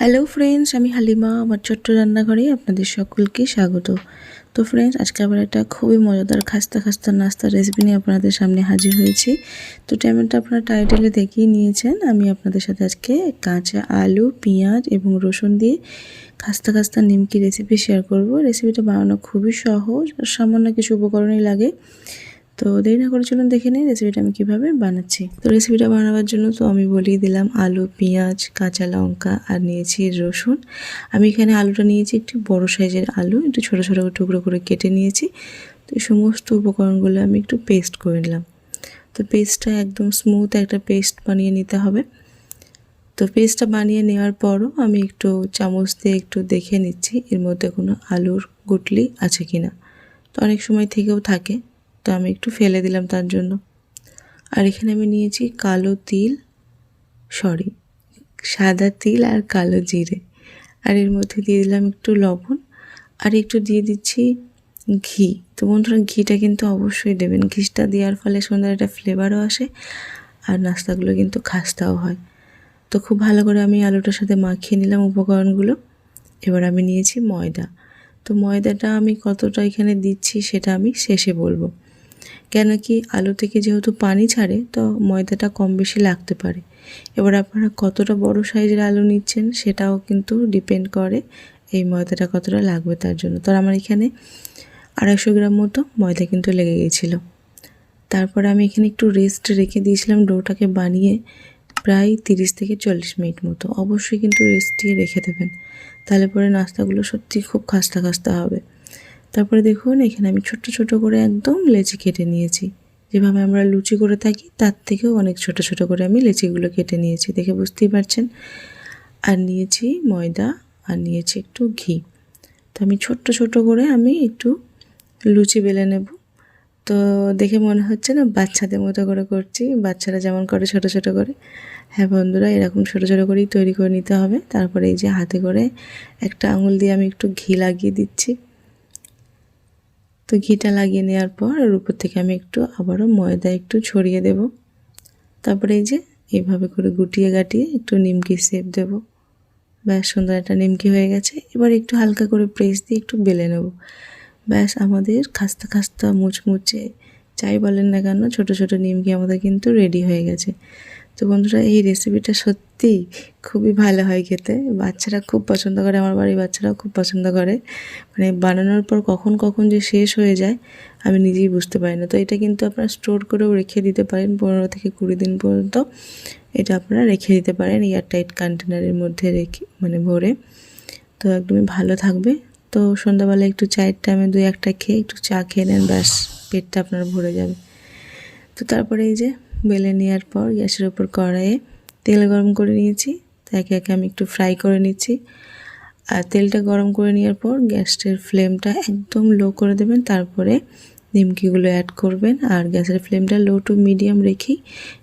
Hello friends আমি হালিমা, আমার ছোট্ট রান্নাঘরে আপনাদের সকলকে স্বাগত। তো ফ্রেন্ডস আজকে আবার একটা খুবই মজাদার খাস্তা খাস্তা নাস্তার রেসিপি নিয়ে আপনাদের সামনে হাজির হয়েছি। তো ট্যামেলটা আপনারা টাইটেলে দেখিয়ে নিয়েছেন, আমি আপনাদের সাথে আজকে কাঁচা আলু, পেঁয়াজ এবং রসুন দিয়ে খাস্তা খাস্তা নিমকি রেসিপি শেয়ার করব। রেসিপিটা বানানো খুবই সহজ, আর সামান্য কিছু উপকরণই লাগে। তো দেরি না করে চলুন দেখে নিই রেসিপিটা আমি কীভাবে বানাচ্ছি। তো রেসিপিটা বানাবার জন্য তো আমি বলিয়ে দিলাম আলু, পেঁয়াজ, কাঁচা লঙ্কা আর নিয়েছি রসুন। আমি এখানে আলুটা নিয়েছি একটু বড় সাইজের আলু, একটু ছোটো ছোটো টুকরো করে কেটে নিয়েছি। তো এই সমস্ত উপকরণগুলো আমি একটু পেস্ট করে নিলাম। তো পেস্টটা একদম স্মুথ একটা পেস্ট বানিয়ে নিতে হবে। তো পেস্টটা বানিয়ে নেওয়ার পরও আমি একটু চামচ দিয়ে একটু দেখে নিচ্ছি এর মধ্যে কোনো আলুর গুটলি আছে কি না তো অনেক সময় থেকেও থাকে। তো আমি একটু ফেলে দিলাম তার জন্য। আর এখানে আমি নিয়েছি কালো তিল সরি সাদা তিল আর কালো জিরে। আর এর মধ্যে দিয়ে দিলাম একটু লবণ, আর একটু দিয়ে দিচ্ছি ঘি। তো বন্ধুরা, ঘিটা কিন্তু অবশ্যই দেবেন। ঘিটা দেওয়ার ফলে সুন্দর একটা ফ্লেভারও আসে, আর নাস্তাগুলো কিন্তু খাস্তাও হয়। তো খুব ভালো করে আমি আলুটার সাথে মাখিয়ে নিলাম উপকরণগুলো। এবার আমি নিয়েছি ময়দা। তো ময়দাটা আমি কতটা এখানে দিচ্ছি সেটা আমি শেষে বলব। কেন কি আলু থেকে যেহেতু পানি ছাড়ে, তো ময়দাটা কম বেশি লাগতে পারে। এবার আপনারা কতটা বড় সাইজের আলু নিচ্ছেন সেটাও কিন্তু ডিপেন্ড করে এই ময়দাটা কতটা লাগবে তার জন্য। তো আমার এখানে আড়াইশো গ্রাম মতো ময়দা কিন্তু লেগে গিয়েছিল তারপরে আমি এখানে একটু রেস্ট রেখে দিয়েছিলাম, ডোটাকে বানিয়ে প্রায় তিরিশ থেকে চল্লিশ মিনিট মতো। অবশ্যই কিন্তু রেস্ট দিয়ে রেখে দেবেন। তাহলে পরে নাস্তাগুলো সত্যি খুব খাস্তা খাস্তা হবে। তারপরে দেখুন, এখানে আমি ছোট্ট ছোট করে একদম লেচি কেটে নিয়েছি। যেভাবে আমরা লুচি করে থাকি, তার থেকেও অনেক ছোট ছোট করে আমি লেচিগুলো কেটে নিয়েছি, দেখে বুঝতেই পারছেন? আর নিয়েছি ময়দা, আর নিয়েছি একটু ঘি। তো আমি ছোট্ট ছোট করে আমি একটু লুচি বেলে নেব। তো দেখে মনে হচ্ছে না বাচ্চাদের মতো করে করছি, বাচ্চারা যেমন করে ছোট ছোট করে। হ্যাঁ বন্ধুরা, এরকম ছোট ছোট করেই তৈরি করে নিতে হবে। তারপরে এই যে হাতে করে একটা আঙুল দিয়ে আমি একটু ঘি লাগিয়ে দিচ্ছি। তো ঘিটা লাগিয়ে নেওয়ার পর আর উপর থেকে আমি একটু আবারও ময়দা একটু ছড়িয়ে দেব। তারপরে এই যে এইভাবে করে গুটিয়ে গাটিয়ে একটু নিমকি সেপ দেব। ব্যাস, সুন্দর একটা নিমকি হয়ে গেছে। এবার একটু হালকা করে প্রেস দিয়ে একটু বেলে নেব। ব্যাস, আমাদের খাস্তা খাস্তা মুচমুচে, যাই বলেন না কেন, ছোটো ছোটো নিমকি আমাদের কিন্তু রেডি হয়ে গেছে। তো বন্ধুরা, এই রেসিপিটা সত্যিই খুবই ভালো হয় খেতে। বাচ্চারা খুব পছন্দ করে, আমার বাড়ির বাচ্চারাও খুব পছন্দ করে। মানে বানানোর পর কখন কখন যে শেষ হয়ে যায়, আমি নিজেই বুঝতে পারি না। তো এটা কিন্তু আপনারা স্টোর করেও রেখে দিতে পারেন, পনেরো থেকে কুড়ি দিন পর্যন্ত। এটা আপনারা রেখে দিতে পারেন এয়ারটাইট কন্টেনারের মধ্যে রেখে মানে ভরে। তো একদমই ভালো থাকবে। তো সন্ধ্যাবেলা একটু চায়ের টাইমে দুই একটা খেয়ে, একটু চা খেয়ে নেন, ব্যাস, পেটটা আপনার ভরে যাবে। তো তারপরে এই যে বেলে নেওয়ার পর গ্যাসের ওপর কড়াইয়ে তেল গরম করে নিয়েছি। তাকে একে আমি একটু ফ্রাই করে নিচ্ছি। আর তেলটা গরম করে নেওয়ার পর গ্যাসের ফ্লেমটা একদম লো করে দেবেন। তারপরে নিমকিগুলো অ্যাড করবেন। আর গ্যাসের ফ্লেমটা লো টু মিডিয়াম রেখেই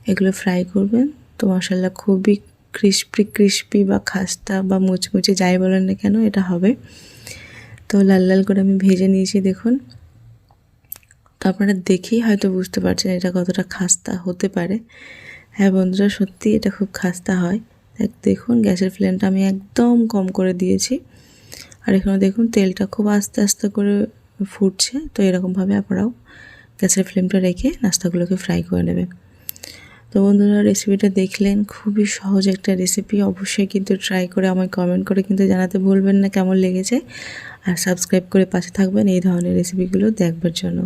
এগুলো ফ্রাই করবেন। তো মশলা খুবই ক্রিস্পি ক্রিস্পি বা খাস্তা বা মুচমুচে যাই বলেন না কেন, এটা হবে। তো লাল লাল করে আমি ভেজে নিয়েছি, দেখুন। তো আপনারা দেখেই হয়তো বুঝতে পারছেন এটা কতটা খাস্তা হতে পারে। হ্যাঁ বন্ধুরা, সত্যি এটা খুব খাস্তা হয়। দেখুন গ্যাসের ফ্লেমটা আমি একদম কম করে দিয়েছি। আর এখানে দেখুন তেলটা খুব আস্তে আস্তে করে ফুটছে। তো এরকমভাবে আপনারাও গ্যাসের ফ্লেমটা রেখে নাস্তাগুলোকে ফ্রাই করে নেবেন। তো বন্ধুরা রেসিপিটা দেখলেন, খুবই সহজ একটা রেসিপি অবশ্যই কিন্তু ট্রাই করে আমায় কমেন্ট করে কিন্তু জানাতে ভুলবেন না কেমন লেগেছে। আর সাবস্ক্রাইব করে পাশে থাকবেন এই ধরনের রেসিপিগুলো দেখবার জন্য।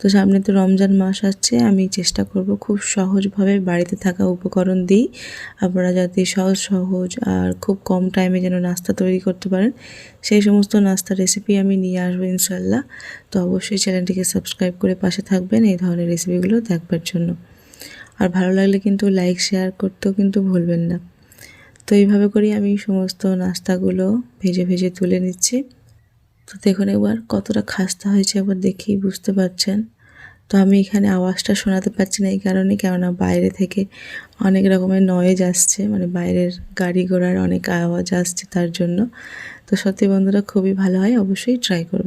তো সামনে তো রমজান মাস আসছে, আমি চেষ্টা করব খুব সহজভাবে বাড়িতে থাকা উপকরণ দিই। আপনারা যাতে সহজ সহজ আর খুব কম টাইমে যেন নাস্তা তৈরি করতে পারেন, সেই সমস্ত নাস্তার রেসিপি আমি নিয়ে আসব ইনশাল্লাহ তো অবশ্যই চ্যানেলটিকে সাবস্ক্রাইব করে পাশে থাকবেন এই ধরনের রেসিপিগুলো দেখবার জন্য। আর ভালো লাগলে কিন্তু লাইক শেয়ার করতেও কিন্তু ভুলবেন না। তো এইভাবে করি আমি সমস্ত নাস্তাগুলো ভেজে ভেজে তুলে নিচ্ছি। তো দেখুন একবার কতটা খাস্তা হয়েছে একবার দেখেই বুঝতে পারছেন। তো আমি এখানে আওয়াজটা শোনাতে পারছি না এই কারণে, কেননা বাইরে থেকে অনেক রকমের নয়েজ আসছে মানে বাইরের গাড়ি ঘোড়ার অনেক আওয়াজ আসছে তার জন্য। তো সত্যি বন্ধুরা, খুবই ভালো হয়, অবশ্যই ট্রাই করবে